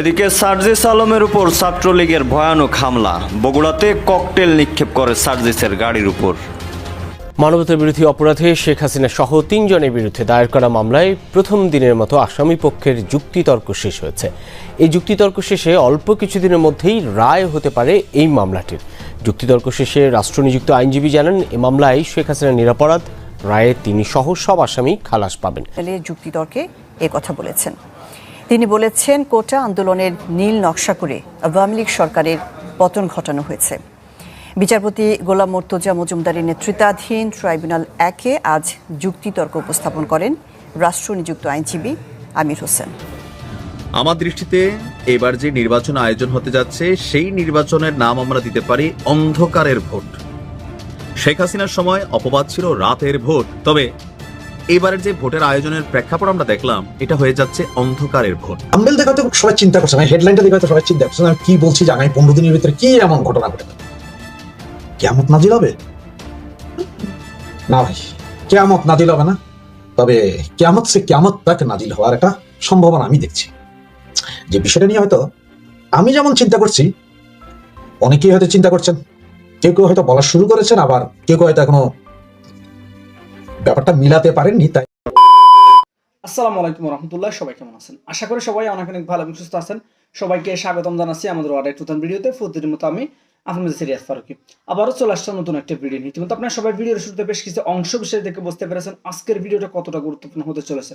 এদিকে সার্জিস আলমের উপর ছাত্রলীগের ভয়ানক হামলা। বগুড়াতে ককটেল নিক্ষেপ করে সার্জিসের গাড়ির উপর। মানবতার বিরোধী অপরাধে শেখ হাসিনা সহ তিনজনের বিরুদ্ধে দায়ের করা মামলায় প্রথম দিনের মতো আসামি পক্ষের যুক্তিতর্ক শেষ হয়েছে। এই যুক্তিতর্ক শেষে অল্প কিছুদিনের মধ্যেই রায় হতে পারে এই মামলাটির। যুক্তিতর্ক শেষে রাষ্ট্রনিযুক্ত আইনজীবী জানান এ মামলায় শেখ হাসিনার নিরাপরাধ রায়ে তিনি সহ সব আসামি খালাস পাবেন। যুক্তিতর্কে কথা বলেছেন। তিনি বলেছেন, কোটা আন্দোলনের নীল নকশা করে আওয়ামী লীগ সরকারের পতন ঘটানো হয়েছে। বিচারপতি গোলাম মোর্তজা মজুমদারের নেতৃত্বাধীন ট্রাইব্যুনাল একে আজ যুক্তিতর্ক উপস্থাপন করেন রাষ্ট্র নিযুক্ত আইনজীবী আমির হোসেন। আমার দৃষ্টিতে এবার যে নির্বাচন আয়োজন হতে যাচ্ছে, সেই নির্বাচনের নাম আমরা দিতে পারি অন্ধকারের ভোট। শেখ হাসিনার সময় অপবাদ ছিল রাতের ভোট, তবে এবারের যে ভোটের আয়োজনের প্রেক্ষাপট আমরা দেখলাম, এটা হয়ে যাচ্ছে অন্ধকারের ভোট। আম্বেল দেখা তো সবাই চিন্তা করছে মানে হেডলাইনটা দেখে হয়তো সবাই চিন্তা করছে আমি কি বলছি যে আগামী পনেরো দিনের ভিতরে কি এমন ঘটনা ঘটে? কেমত নাজিল হবে? না ভাই কেমত নাজিল হবে না। তবে কেমত সে কেমত তাকে নাজিল হওয়ার একটা সম্ভাবনা আমি দেখছি। যে বিষয়টা নিয়ে হয়তো আমি যেমন চিন্তা করছি, অনেকেই হয়তো চিন্তা করছেন। কেউ কেউ হয়তো বলা শুরু করেছেন, আবার কেউ কেউ হয়তো এখনও ব্যাপারটা মিলাতে পারেননি, তাই। আসসালামু আলাইকুম রহমতুল্লাহ, সবাই কেমন আছেন? আশা করি সবাই অনেক অনেক ভালো এবং সুস্থ আছেন। সবাইকে স্বাগতম জানাচ্ছি আমাদের আরেক নতুন ভিডিওতে প্রতিদিন মতো আমি আপনাদের সিরিয়াস ফারুকি। আবারও চলে আসছে নতুন একটা ভিডিও নিয়ে। ইতিমধ্যে আপনার সবাই ভিডিওর শুরুতে বেশ কিছু অংশ বিষয় দেখে বুঝতে পেরেছেন আজকের ভিডিওটা কতটা গুরুত্বপূর্ণ হতে চলেছে।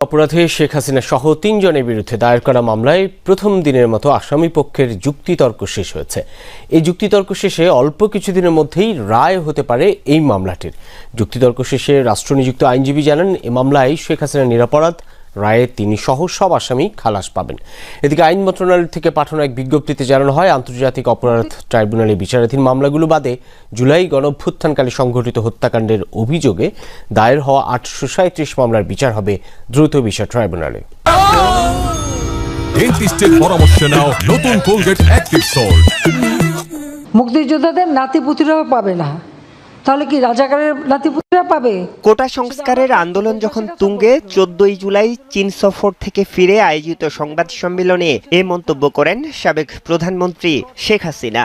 অপরাধে শেখ হাসিনা সহ তিনজনের বিরুদ্ধে দায়ের করা মামলায় প্রথম দিনের মতো আসামি পক্ষের যুক্তিতর্ক শেষ হয়েছে। এই যুক্তিতর্ক শেষে অল্প কিছুদিনের মধ্যেই রায় হতে পারে এই মামলাটির। যুক্তিতর্ক শেষে রাষ্ট্রনিযুক্ত আইনজীবী জানান, এ মামলায় শেখ হাসিনা নিরাপরাধ রায়ে তিনি সহ সব আসামি খালাস পাবেন। এদিকে আইন মন্ত্রণালয় থেকে পাঠানো এক বিজ্ঞপ্তিতে জানানো হয় আন্তর্জাতিক অপরাধ ট্রাইব্যুনালে বিচারাধীন মামলাগুলো বাদে জুলাই গণভ্যুত্থানকালে সংঘটিত হত্যাকাণ্ডের অভিযোগে দায়ের হওয়া আটশো সাঁত্রিশ মামলার বিচার হবে দ্রুত বিচার ট্রাইব্যুনালে। ডেন্টিস্টের পরামর্শ নাও নতুন কোলগেট অ্যাক্টিভ সল্ট মুক্তিযোদ্ধাদের নাতিপুতিরাও পাবে না। তাহলে কি রাজাকারের নাতিপুতিরা পাবে? কোটা সংস্কারের আন্দোলন যখন তুঙ্গে চোদ্দই জুলাই চীন সফর থেকে ফিরে আয়োজিত সংবাদ সম্মেলনে এ মন্তব্য করেন সাবেক প্রধানমন্ত্রী শেখ হাসিনা।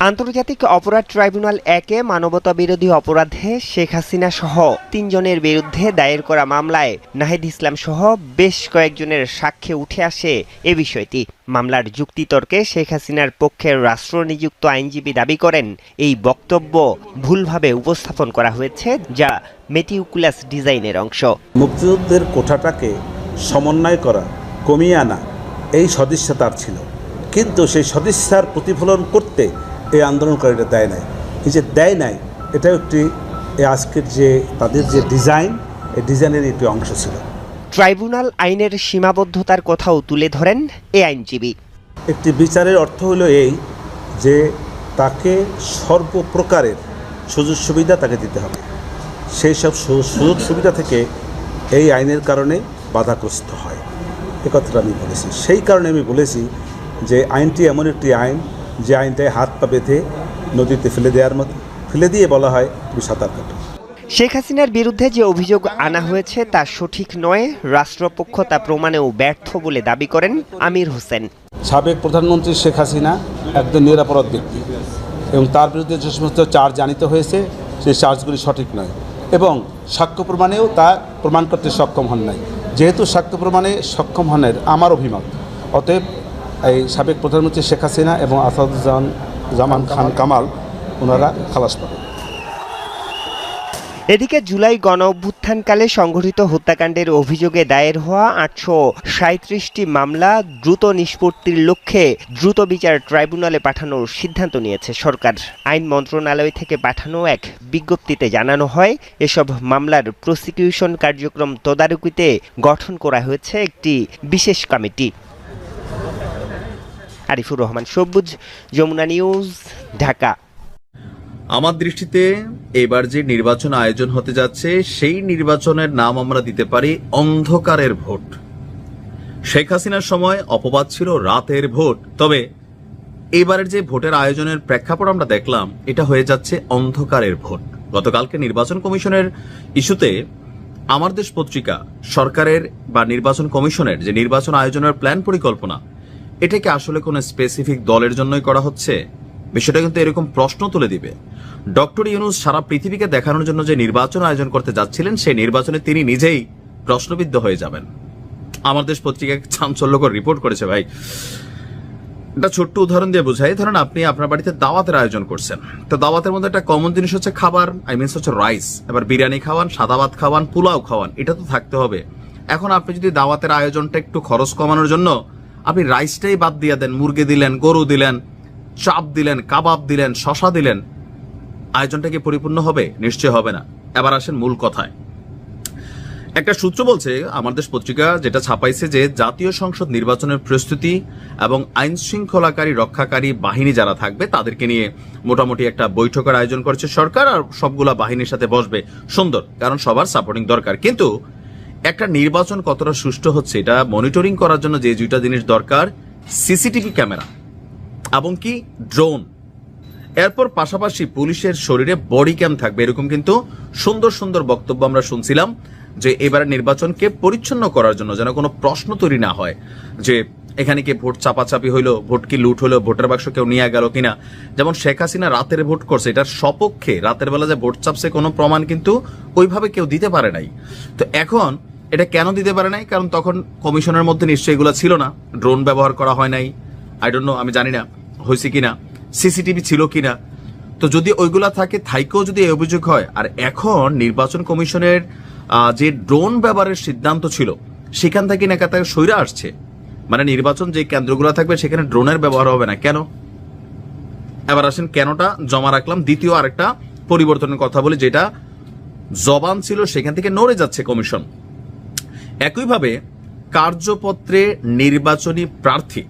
আন্তর্জাতিক অপরাধ ট্রাইব্যুনাল একে মানবতা বিরোধী অপরাধে শেখ হাসিনা সহ তিনজনের বিরুদ্ধে দায়ের করা মামলায় নাহিদ ইসলাম সহ বেশ কয়েকজনের সাক্ষ্যে উঠে আসে এ বিষয়টি। মামলার যুক্তিতর্কে শেখ হাসিনার পক্ষের রাষ্ট্রনিযুক্ত আইনজীবী দাবি করেন, এই বক্তব্য ভুলভাবে উপস্থাপন করা হয়েছে, যা মেটিউকুলাস ডিজাইনের অংশ। মুক্তিযুদ্ধের কোঠাটাকে সমন্বয় করা, কমিয়ে আনা, এই সদিচ্ছা তার ছিল। কিন্তু সেই সদিচ্ছার প্রতিফলন করতে এই আন্দোলনকারীরা দেয় নাই। এই যে দেয় নাই এটাও একটি আজকের যে তাদের যে ডিজাইন এই ডিজাইনের একটি অংশ ছিল। ট্রাইব্যুনাল আইনের সীমাবদ্ধতার কথাও তুলে ধরেন এ আইনজীবী। একটি বিচারের অর্থ হলো এই যে তাকে সর্বপ্রকারের সুযোগ সুবিধা তাকে দিতে হবে। সেই সব সুযোগ সুবিধা থেকে এই আইনের কারণে বাধাগ্রস্ত হয়। এ কথাটা আমি বলেছি। সেই কারণে আমি বলেছি যে আইনটি এমন একটি আইন যে আইনটায় হাত পা বেঁধে নদীতে ফেলে দেওয়ার মতো ফেলে দিয়ে বলা হয় তুমি সাঁতার কাটো শেখ হাসিনার বিরুদ্ধে যে অভিযোগ আনা হয়েছে তা সঠিক নয় রাষ্ট্রপক্ষ তা প্রমাণেও ব্যর্থ বলে দাবি করেন আমির হোসেন। সাবেক প্রধানমন্ত্রী শেখ হাসিনা একজন নিরাপরাধ ব্যক্তি এবং তার বিরুদ্ধে যে সমস্ত চার্জ আনিত হয়েছে সেই চার্জগুলি সঠিক নয় এবং সাক্ষ্য প্রমাণেও তা প্রমাণ করতে সক্ষম হন নাই। যেহেতু সাক্ষ্য প্রমাণে সক্ষম হনের আমার অভিমত অতএব এই সাবেক প্রধানমন্ত্রী শেখ হাসিনা এবং আসাদুজ্জামান জামান খান কামাল ওনারা খালাস পাবেন এদিকে জুলাই গণ অভ্যুত্থানকালে সংঘটিত হত্যাকাণ্ডের অভিযোগে দায়ের হওয়া আটশো সাঁত্রিশটি মামলা দ্রুত নিষ্পত্তির লক্ষ্যে দ্রুত বিচার ট্রাইব্যুনালে পাঠানোর সিদ্ধান্ত নিয়েছে সরকার। আইন মন্ত্রণালয় থেকে পাঠানো এক বিজ্ঞপ্তিতে জানানো হয়, এসব মামলার প্রসিকিউশন কার্যক্রম তদারকিতে গঠন করা হয়েছে একটি বিশেষ কমিটি। আরিফুর রহমান। সবুজ, যমুনা নিউজ, ঢাকা। আমার দৃষ্টিতে এবার যে নির্বাচন আয়োজন হতে যাচ্ছে, সেই নির্বাচনের নাম আমরা দিতে পারি অন্ধকারের ভোট। শেখ হাসিনার সময় অপবাদ ছিল রাতের ভোট, তবে এবারের যে ভোটের আয়োজনের প্রেক্ষাপট আমরা দেখলাম, এটা হয়ে যাচ্ছে অন্ধকারের ভোট। গতকালকে নির্বাচন কমিশনের ইস্যুতে আমার দেশ পত্রিকা, সরকারের বা নির্বাচন কমিশনের যে নির্বাচন আয়োজনের প্ল্যান পরিকল্পনা এটাকে আসলে কোনো স্পেসিফিক দলের জন্যই করা হচ্ছে? বিষয়টা কিন্তু এরকম প্রশ্ন তুলে দিবে। ডক্টর ইউনুস সারা পৃথিবীকে দেখানোর জন্য যে নির্বাচন আয়োজন করতে যাচ্ছিলেন, সেই নির্বাচনে তিনি নিজেই প্রশ্নবিদ্ধ হয়ে যাবেন। আমার দেশ পত্রিকা চাঞ্চল্যকর রিপোর্ট করেছে ভাই। একটা ছোট্ট উদাহরণ দিয়ে বোঝাই। ধরেন আপনি আপনার বাড়িতে দাওয়াতের আয়োজন করছেন। তো দাওয়াতের মধ্যে একটা কমন জিনিস হচ্ছে খাবার আই মিনস হচ্ছে রাইস এবার বিরিয়ানি খাওয়ান, সাদা ভাত খাওয়ান, পোলাও খাওয়ান, এটা তো থাকতে হবে। এখন আপনি যদি দাওয়াতের আয়োজনটা একটু খরচ কমানোর জন্য আপনি রাইসটাই বাদ দিয়ে দেন, মুরগি দিলেন, গরু দিলেন, চাপ দিলেন, কাবাব দিলেন, শশা দিলেন, আয়োজনটা কি পরিপূর্ণ হবে? নিশ্চয় হবে না। এবার আসেন মূল কথায়। একটা সূত্র বলছে, আমার দেশ পত্রিকা যেটা ছাপাইছে যে জাতীয় সংসদ নির্বাচনের প্রস্তুতি এবং আইন শৃঙ্খলাকারী রক্ষাকারী বাহিনী যারা থাকবে, তাদেরকে নিয়ে মোটামুটি একটা বৈঠকের আয়োজন করেছে সরকার, আর সবগুলা বাহিনীর সাথে বসবে সুন্দর, কারণ সবার সাপোর্টিং দরকার। কিন্তু একটা নির্বাচন কতটা সুষ্ঠু হচ্ছে, এটা মনিটরিং করার জন্য যে দুইটা জিনিস দরকার সিসিটিভি ক্যামেরা এবং কি ড্রোন এরপর পাশাপাশি পুলিশের শরীরে বডি ক্যাম থাকবে, এরকম কিন্তু সুন্দর সুন্দর বক্তব্য আমরা শুনছিলাম যে এবারে নির্বাচনকে পরিচ্ছন্ন করার জন্য যেন কোনো প্রশ্ন তৈরি না হয় যে এখানে কি ভোট চাপাচাপি হইল, ভোট কি লুট হলো ভোটের বাক্স কেউ নিয়ে গেল কিনা। যেমন শেখ হাসিনা রাতের ভোট করছে, এটার সপক্ষে রাতের বেলা যে ভোট চাপছে কোনো প্রমাণ কিন্তু ওইভাবে কেউ দিতে পারে নাই। তো এখন এটা কেন দিতে পারে নাই? কারণ তখন কমিশনের মধ্যে নিশ্চয়ই এগুলো ছিল না। ড্রোন ব্যবহার করা হয় নাই। আই ডোন্ট নো আমি জানি না, হয়েছে কিনা, সিসিটিভি ছিল কি না তো যদি ওইগুলা থাকে, থাইকেও যদি এই অভিযোগ হয়, আর এখন নির্বাচন কমিশনের যে ড্রোন ব্যবহারের সিদ্ধান্ত ছিল, সেখান থেকে নাকি তাকে সইরা আসছে। মানে নির্বাচন যে কেন্দ্রগুলো থাকবে, সেখানে ড্রোনের ব্যবহার হবে না। কেন? এবার আসেন, কেনটা জমা রাখলাম? দ্বিতীয় আরেকটা পরিবর্তনের কথা বলি, যেটা জবান ছিল, সেখান থেকে নড়ে যাচ্ছে কমিশন। একইভাবে কার্যপত্রে নির্বাচনী প্রার্থী।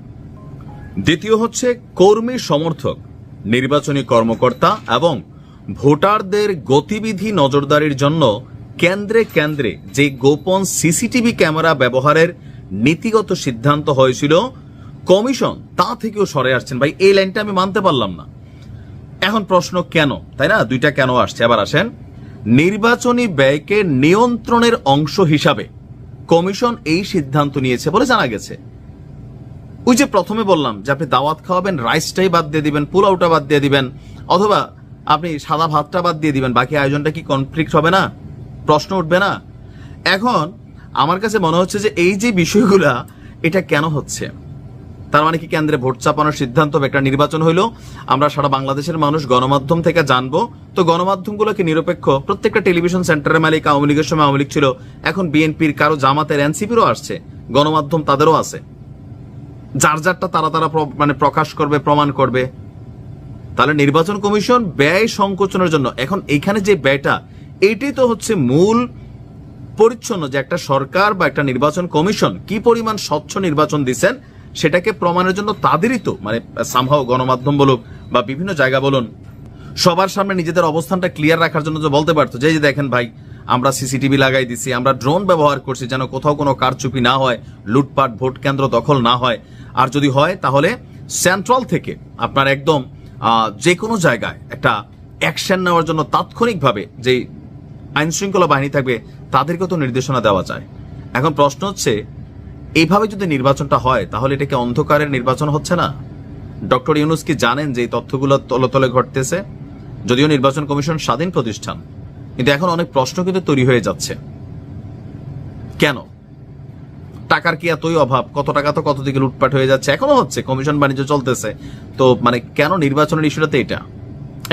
দ্বিতীয় হচ্ছে কর্মী সমর্থক, নির্বাচনী কর্মকর্তা এবং ভোটারদের গতিবিধি নজরদারির জন্য কেন্দ্রে কেন্দ্রে যে গোপন সিসিটিভি ক্যামেরা ব্যবহারের নীতিগত সিদ্ধান্ত হয়েছিল, কমিশন তা থেকেও সরে আসছেন। ভাই, এই লাইনটা আমি মানতে পারলাম না। এখন প্রশ্ন কেন? তাই না? দুইটা কেন আসছে? আবার আসেন। নির্বাচনী ব্যয়কে নিয়ন্ত্রণের অংশ হিসাবে কমিশন এই সিদ্ধান্ত নিয়েছে বলে জানা গেছে। ওই যে প্রথমে বললাম যে আপনি দাওয়াত খাওয়াবেন, রাইসটাই বাদ দিয়ে দিবেন, পোলাওটা বাদ দিয়ে দিবেন, অথবা আপনি সাদা ভাতটা বাদ দিয়ে দিবেন, বাকি আয়োজনটা কি কনফ্লিক্ট হবে না? প্রশ্ন উঠবে না। এখন আমার কাছে মনে হচ্ছে যে এই যে বিষয়গুলা, এটা কেন হচ্ছে? তার মানে কি কেন্দ্রে ভোট চাপানোর সিদ্ধান্ত একটা নির্বাচন হইল? আমরা সারা বাংলাদেশের মানুষ গণমাধ্যম থেকে জানব। তো গণমাধ্যমগুলোকে নিরপেক্ষ? প্রত্যেকটা টেলিভিশন সেন্টারের মালিক, আওয়ামী লীগের সময় আওয়ামী লীগ ছিল। এখন বিএনপির, কারও জামাতের, এনসিপিরও আসছে। গণমাধ্যম তাদেরও আছে। যার যারটা তারা তারা মানে প্রকাশ করবে, প্রমাণ করবে। তাহলে নির্বাচন কমিশন ব্যয় সংকোচনের জন্য, এখন এইখানে যে ব্যয়টা, এইটাই তো হচ্ছে মূল পরিচ্ছন্ন যে একটা সরকার বা একটা নির্বাচন কমিশন কি পরিমাণ স্বচ্ছ নির্বাচন দিচ্ছেন সেটাকে প্রমাণের জন্য তাদেরই তো মানে সামহাও গণমাধ্যম বলুক বা বিভিন্ন জায়গা বলুন, সবার সামনে নিজেদের অবস্থানটা ক্লিয়ার রাখার জন্য তো বলতে পারতো যে দেখেন ভাই, আমরা সিসিটিভি লাগাই দিছি, আমরা ড্রোন ব্যবহার করছি, যেন কোথাও কোনো কারচুপি না হয়, লুটপাট, ভোট কেন্দ্র দখল না হয়। আর যদি হয়, তাহলে সেন্ট্রাল থেকে আপনার একদম যে কোনো জায়গায় একটা অ্যাকশন নেওয়ার জন্য তাৎক্ষণিকভাবে যে আইন শৃঙ্খলা বাহিনী থাকবে তাদেরকে তো নির্দেশনা দেওয়া যায়। এখন প্রশ্ন হচ্ছে এইভাবে যদি নির্বাচনটা হয়, তাহলে এটা কি অন্ধকারের নির্বাচন হচ্ছে না? ডক্টর ইউনুস কি জানেন যে এই তথ্যগুলো তলে তলে ঘটতেছে? যদিও নির্বাচন কমিশন স্বাধীন প্রতিষ্ঠান, কিন্তু এখন অনেক প্রশ্ন কিন্তু তৈরি হয়ে যাচ্ছে। কেন? টাকার কি এতই অভাব? কত টাকা তো কত দিকে লুটপাট হয়ে যাচ্ছে? এখনও হচ্ছে, কমিশন বাণিজ্য চলতেছে। তো মানে কেন নির্বাচনের ইস্যুটাতে এটা?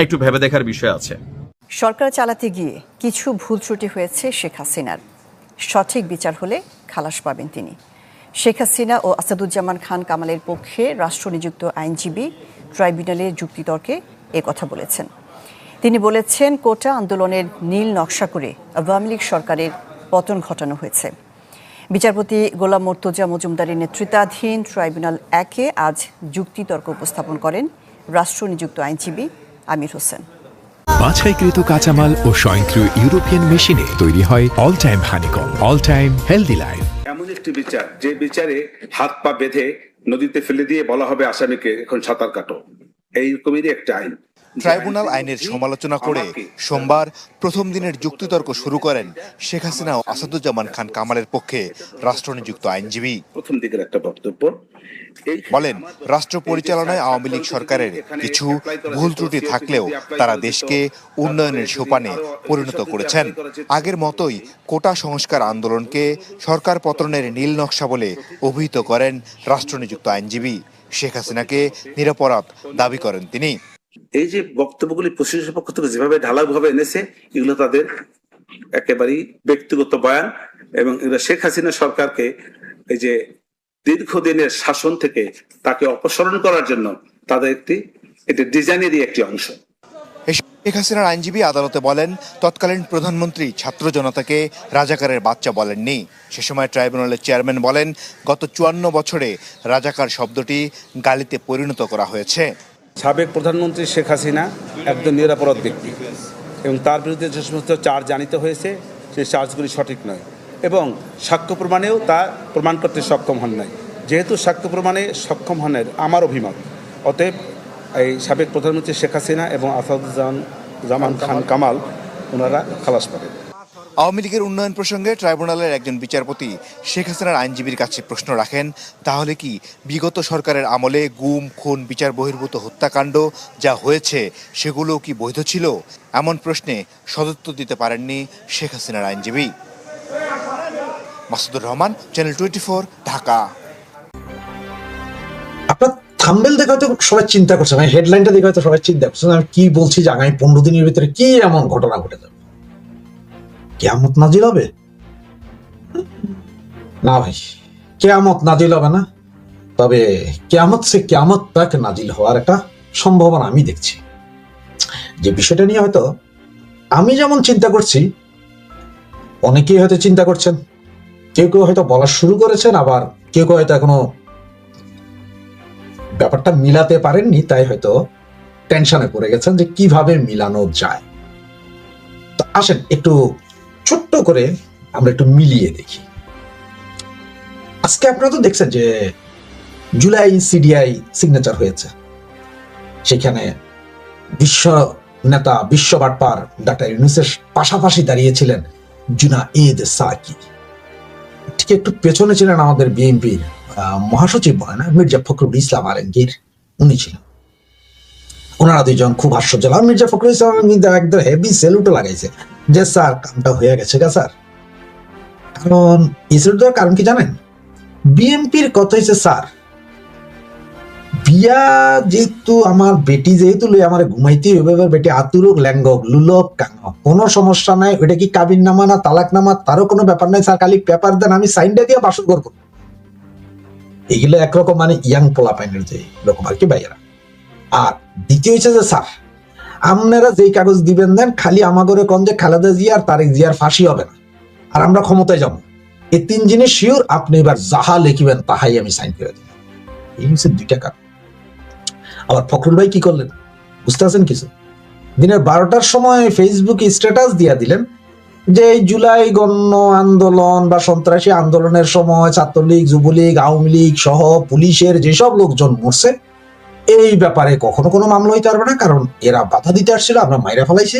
একটু ভেবে দেখার বিষয় আছে। সরকার চালাতে গিয়ে কিছু ভুল ত্রুটি হয়েছে শেখ হাসিনার। সঠিক বিচার হলে খালাস পাবেন তিনি। শেখ হাসিনা ও আসাদুজ্জামান খান কামালের পক্ষে রাষ্ট্রনিযুক্ত আইনজীবী ট্রাইব্যুনালের যুক্তিতর্কে কথা বলেছেন। তিনি বলেছেন, কোটা আন্দোলনের নীল নকশা করে আওয়ামী লীগ সরকারের পতন ঘটানো হয়েছে। বিচারপতি গোলাম মর্তজা মজুমদারের নেতৃত্বাধীন ট্রাইব্যুনাল একে আজ যুক্তিতর্ক উপস্থাপন করেন রাষ্ট্র নিযুক্ত আইনজীবী আমির হোসেন। বাছাইকৃত কাঁচামাল ও স্বয়ংক্রিয় ইউরোপিয়ান মেশিনে তৈরি হয় all time honeycomb, all time healthy life. একটি বিচার, যে বিচারে হাত পা বেঁধে নদীতে ফেলে দিয়ে বলা হবে আসামিকে এখন সাঁতার কাটো। এইরকমেরই একটা আইন। ট্রাইব্যুনাল আইনের সমালোচনা করে সোমবার প্রথম দিনের যুক্তিতর্ক শুরু করেন শেখ হাসিনা ও আসাদুজ্জামান খান কামালের পক্ষে রাষ্ট্রনিযুক্ত আইনজীবী। প্রথম দিকের একটা বক্তব্য বলেন রাষ্ট্র পরিচালনায় আওয়ামী লীগ সরকারের কিছু ভুল ত্রুটি থাকলেও তারা দেশকে উন্নয়নের সোপানে পরিণত করেছেন। আগের মতোই কোটা সংস্কার আন্দোলনকে সরকার পতনের নীল নকশা বলে অভিহিত করেন রাষ্ট্রনিযুক্ত আইনজীবী। শেখ হাসিনাকে নিরাপরাধ দাবি করেন তিনি। এই যে বক্তব্যগুলি প্রশাসনের পক্ষ থেকে যেভাবে ঢালাওভাবে এনেছে, এগুলো তাদের একেবারেই ব্যক্তিগত বয়ান এবং এগুলো শেখ হাসিনা সরকারকে এই যে দীর্ঘদিনের শাসন থেকে তাকে অপসারণ করার জন্য তাদের একটি, এটি ডিজাইনেরই একটি অংশ। শেখ হাসিনার আইনজীবী আদালতে বলেন, তৎকালীন প্রধানমন্ত্রী ছাত্র জনতাকে রাজাকারের বাচ্চা বলেননি। সে সময় ট্রাইব্যুনালের চেয়ারম্যান বলেন, গত চুয়ান্ন বছরে রাজাকার শব্দটি গালিতে পরিণত করা হয়েছে। সাবেক প্রধানমন্ত্রী শেখ হাসিনা একজন নিরাপরাধ ব্যক্তি। এবং তার বিরুদ্ধে যে সমস্ত চার্জ জানিতে হয়েছে, সেই চার্জগুলি সঠিক নয়। এবং সাক্ষ্য প্রমাণেও তা প্রমাণ করতে সক্ষম হন নাই। যেহেতু সাক্ষ্য প্রমাণে সক্ষম হনের আমার অভিমত, অতএব এই সাবেক প্রধানমন্ত্রী শেখ হাসিনা এবং আসাদুজ্জামান জামান খান কামাল, ওনারা খালাস পাবেন। আওয়ামী লীগের উন্নয়ন প্রসঙ্গে ট্রাইব্যুনালের একজন বিচারপতি শেখ হাসিনার আইনজীবীর কাছে প্রশ্ন রাখেন, তাহলে কি বিগত সরকারের আমলে গুম, খুন, বিচার বহির্ভূত হত্যাকাণ্ড যা হয়েছে সেগুলো কি বৈধ ছিল? এমন প্রশ্নে সদুত্তর দিতে পারেননি শেখ হাসিনার আইনজীবী। Masudur Rahman channel twenty Dhaka. আপনার থাম্বেল দেখে হয়তো সবাই চিন্তা করছে মানে হেডলাইনটা দেখে হয়তো সবাই চিন্তা করছে আমি কি বলছি যে আগামী পনেরো দিনের ভিতরে কি এমন ঘটনা ঘটে যাবে কেয়ামত নাজিল হবে? না ভাই, কেয়ামত নাজিল হবে না। তবে কেয়ামত সে কেয়ামত তাক নাজিল হওয়ার একটা সম্ভাবনা আমি দেখছি। যে বিষয়টা নিয়ে হয়তো আমি যেমন চিন্তা করছি, অনেকেই হয়তো চিন্তা করছেন। কেউ কেউ হয়তো বলা শুরু করেছেন, আবার কেউ কেউ হয়তো এখনও ব্যাপারটা মিলাতে পারেননি, তাই হয়তো টেনশনে পড়ে গেছেন যে কীভাবে মিলানো যায়। তো আসেন, একটু ছোট্ট করে আমরা একটু মিলিয়ে দেখি। আজকে আপনারা তো দেখছেন যে জুলাই সিডিআই সিগনেচার হয়েছে। সেখানে বিশ্ব নেতা, বিশ্ব বাটপার ডাক্তার ইউনুসের পাশাপাশি দাঁড়িয়েছিলেন জুনা ঈদ সাকি। ঠিক একটু পেছনে ছিলেন আমাদের বিএনপির মহাসচিব মির্জা ফখরুল ইসলাম আলমগীর। উনি ছিলেন। ওনারা দুইজন খুব হাস্যজ্জ্বল আর মির্জা ফখরুল ইসলাম আলমগীর একদম হেভি সেলুটও লাগাইছে, যে স্যার, কামটা হয়ে গেছে গা স্যার। কারণ, এই সেলুট দেওয়ার কারণ কি জানেন? বিএনপির কত হয়েছে স্যার, বিয়া যেহেতু আমার বেটি যেহেতু লই আমার ঘুমাইতে হবে বেটি আতুরক, ল্যাঙ্গক, লুলক, কাঙ্গক, কোনো সমস্যা নাই ওটা কি কাবিন নামা না তালাক নামা তারও কোনো ব্যাপার নাই, স্যার, খালি পেপার দেন, আমি সাইনটা দিয়ে বাসন করব। এগুলো একরকম মানে ইয়াং পোলা পাইনের যে রকম আর কি বাইরা আর দ্বিতীয় হচ্ছে যে, স্যার, আপনারা যেই কাগজ দিবেন দেন, খালি আমাগরে কন যে খালেদা জিয়া আর তারেক জিয়ার ফাঁসি হবে না। আর আমরা ক্ষমতায় যাব। এই তিন জিনিস শিওর আপনি এবার যাহা লিখিবেন তাহাই আমি সাইন করে দিই এই হচ্ছে দুইটা কারণ। আবার ফখরুল ভাই কি করলেন? বুঝতে পারছেন কিছু? দিনের বারোটার সময় ফেসবুকে স্ট্যাটাস দিয়া দিলেন যে, এই জুলাই গণ্য আন্দোলন বা সন্ত্রাসী আন্দোলনের সময় ছাত্রলীগ, যুবলীগ, আওয়ামী লীগ সহ পুলিশের যেসব লোকজন মরছে এই ব্যাপারে কখনো কোনো মামলা হইতে পারবে না, কারণ এরা বাধা দিতে আসছিল, আমরা মাইরা ফেলাইছি।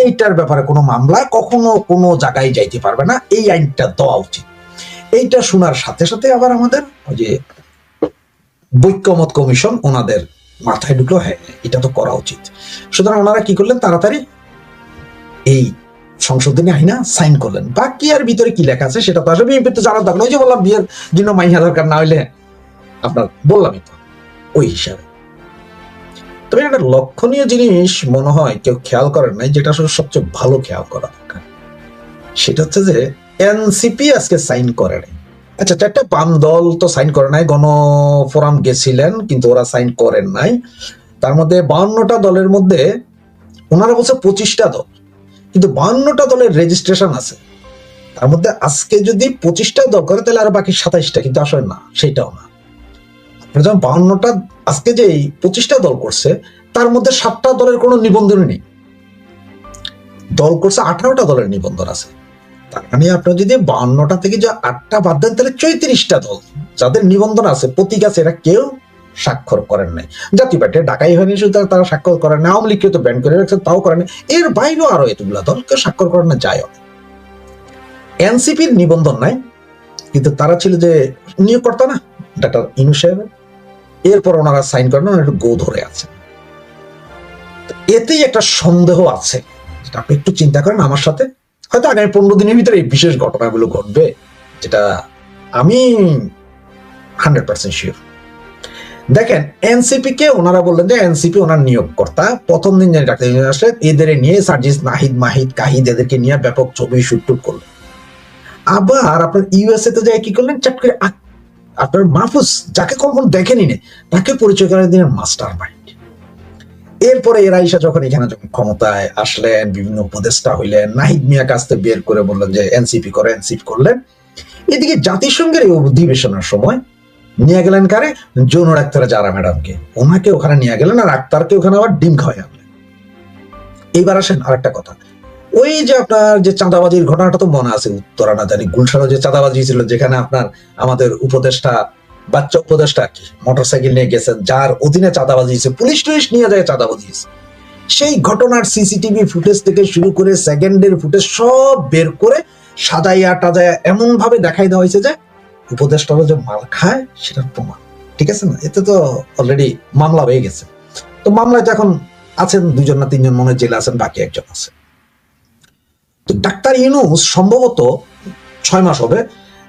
এইটার ব্যাপারে কোনো মামলা কখনো কোনো জায়গায় যাইতে পারবে না, এই আইনটা দেওয়া উচিত। এইটা শোনার সাথে সাথে আবার আমাদের ওই যে বৈক্যমত কমিশন ওনাদের মাথায় ঢুকলো হ্যাঁ এটা তো করা উচিত। সুতরাং ওনারা কি করলেন? তাড়াতাড়ি এই সংশোধনী আইনা সাইন করলেন। বাকি আর ভিতরে কি লেখা আছে সেটা তো আসলে বিএনপি তো জানার দরকার ওই যে বললাম বিয়ের জন্য মাইয়া দরকার না হইলে আপনার বললামই তো, ওই হিসাবে। তবে একটা লক্ষণীয় জিনিস মনে হয়, কেউ খেয়াল করেন নাই, যেটা আসলে সবচেয়ে ভালো খেয়াল করা দরকার। সেটা হচ্ছে যে, এনসিপি আজকে সাইন করে নাই। আচ্ছা চারটা বাম দল তো সাইন করে নাই, গণফোরাম গেছিলেন, কিন্তু ওরা সাইন করেন নাই। তার মধ্যে বাউন্নটা দলের মধ্যে ওনারা বলছে পঁচিশটা দল, কিন্তু বাউন্নটা দলের রেজিস্ট্রেশন আছে। তার মধ্যে আজকে যদি পঁচিশটা দল করে, তাহলে আর বাকি সাতাইশটা, কিন্তু আসলে না, সেটাও না। যখন বাউন্নটা আজকে যে পঁচিশটা দল করছে, তার মধ্যে সাতটা দলের কোনো নিবন্ধন নেই। দল করছে আঠারোটা দলের নিবন্ধন আছে। তার মানে আপনার যদি বাউন্নটা থেকে যে আটটা বাদ দেন, তাহলে চৈত্রিশটা দল, যাদের নিবন্ধন আছে, প্রতীক আছে, এরা কেউ স্বাক্ষর করেন নাই। জাতীয় পার্টি ডাকাই হয়নি শুধু তারা- তারা স্বাক্ষর করেন না আওয়ামী লীগকে তো ব্যান করে রাখছে, তাও করেন এর বাইরেও আরও এতগুলা দল, কেউ স্বাক্ষর করেন না। যায় এনসিপির নিবন্ধন নাই, কিন্তু তারা ছিল যে নিয়োগকর্তা না, ডাক্তার ইনু সাহেবের। এরপর ওনারা সাইন করেন একটু গো ধরে আছে এতেই একটা সন্দেহ আছে। যেটা আপনি একটু চিন্তা করেন, আমার সাথে হয়তো আগামী পনেরো দিনের ভিতরে এই বিশেষ ঘটনাগুলো ঘটবে, যেটা আমি হান্ড্রেড পার্সেন্ট শিওর দেখেন এনসিপি কে ওনারা বললেন যে এনসিপি ওনার নিয়োগকর্তা, প্রথম দিন জানি ডাক্তার আসলে এদের নিয়ে সার্জিস নাহিদ মাহিদ কাহিদ এদেরকে নিয়ে ব্যাপক ছবি শুট টুট করলেন। আবার আপনার ইউএসএ তে যাই কি করলেন চাপ করে আপনার মাহফুজ যাকে কখন দেখেনি নে, তাকে পরিচয় করে দিলেন মাস্টার মাইন্ড। এরপরে এরা ইসা যখন এখানে যখন ক্ষমতায় আসলেন, বিভিন্ন উপদেষ্টা হইলেন, নাহিদ মিয়া কাছ বের করে বললেন যে, এনসিপি করে, এনসিপি করলেন। এদিকে জাতিসংঘের এই অধিবেশনের সময় নিয়ে গেলেন কারে? যৌন ডাক্তার যারা ম্যাডামকে। ওনাকে ওখানে নিয়ে গেলেন আর আক্তারকে ওখানে আবার ডিম খাওয়াই আনলেন। এইবার আসেন আরেকটা কথা। ওই যে আপনার যে চাঁদাবাজির ঘটনাটা তো মনে আছে উত্তরা না জানি যে চাঁদাবাজি ছিল, যেখানে আপনার আমাদের উপদেষ্টা, বাচ্চা উপদেষ্টা কি, মোটরসাইকেল নিয়ে গেছেন, যার অধীনে চাঁদাবাজি হয়েছে, পুলিশ টুলিশ নিয়ে যায় চাঁদাবাজি হয়েছে। সেই ঘটনার সিসিটিভি ফুটেজ থেকে শুরু করে সেকেন্ডের ফুটেজ সব বের করে সাজাইয়া টাজাইয়া এমন ভাবে দেখাই দেওয়া হয়েছে যে উপদেষ্টারা যে মাল খায়, সেটার প্রমাণ। ঠিক আছে না? এতে তো অলরেডি মামলা হয়ে গেছে। তো মামলায় তো এখন আছেন দুজন না তিনজন, মনে জেলে আছেন, বাকি একজন আছে। তো ডাক্তার ইউনুস সম্ভবত ছয় মাস হবে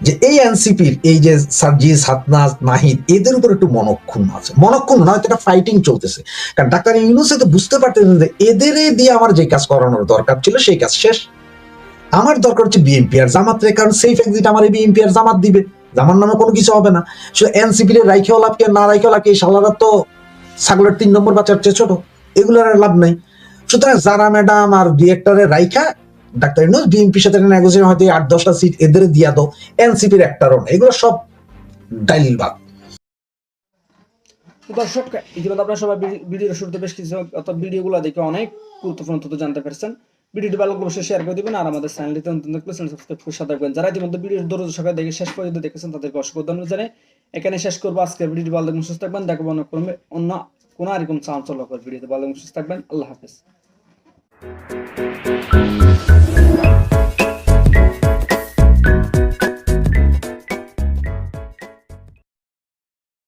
যে এই এনসিপির, এই যে সার্জিস, হাতনাজ, নাহিদ, এদের উপর একটু মনক্ষুণ্ণ আছে। মনক্ষুণ্ণ নয় এটা ফাইটিং চলতেছে। কারণ ডাক্তার ইউনুস তো বুঝতে পারতেছেন যে এদের দিয়ে আমার যে কাজ করানোর দরকার ছিল, সেই কাজ শেষ। আমার দরকার হচ্ছে বিএনপি আর জামাত রে, কারণ সেফ এক্সিট আমার বিএনপি আর জামাত দিবে। জামার নামে কোনো কিছু হবে না। শুধু এনসিপি রে রাইখেও লাভ কে না রাইখেও লাভ কি? শালারা তো ছাগলের তিন নম্বর বাচ্চার চেয়ে ছোট। এগুলোর আর লাভ নাই। সুতরাং জারা ম্যাডাম আর ডিরেক্টরের রাইখা ডাক্তার ইউনুস বিএনপির সাথে নেগোসিয়েশন হয়তো আট, দশটা সিট এদের দিয়া দাও এনসিপির একটারও না এগুলো সব ডাইল বাদ। তো দর্শক, ইতিমধ্যে আপনারা সবাই ভিডিওর শুরুতে বেশ কিছু, অর্থাৎ ভিডিওগুলো দেখে অনেক গুরুত্বপূর্ণ তথ্য জানতে পারছেন। ভিডিওটি ভালো অবশ্যই শেয়ার করে দিবেন আর আমাদের চ্যানেলটিতে নতুন দেখলে চ্যানেল সাবস্ক্রাইব করে সাথে রাখবেন যারা ইতিমধ্যে ভিডিওর দরজ সকালে দেখে শেষ পর্যন্ত দেখেছেন, তাদেরকে অসংখ্য ধন্যবাদ জানাই। এখানে শেষ করব। আজকের ভিডিওটি ভালো থাকবেন সুস্থ থাকবেন। দেখব অন্য কোনো অন্য কোনো এরকম চাঞ্চল্যকর ভিডিওতে। ভালো থাকবেন সুস্থ থাকবেন। আল্লাহ হাফেজ।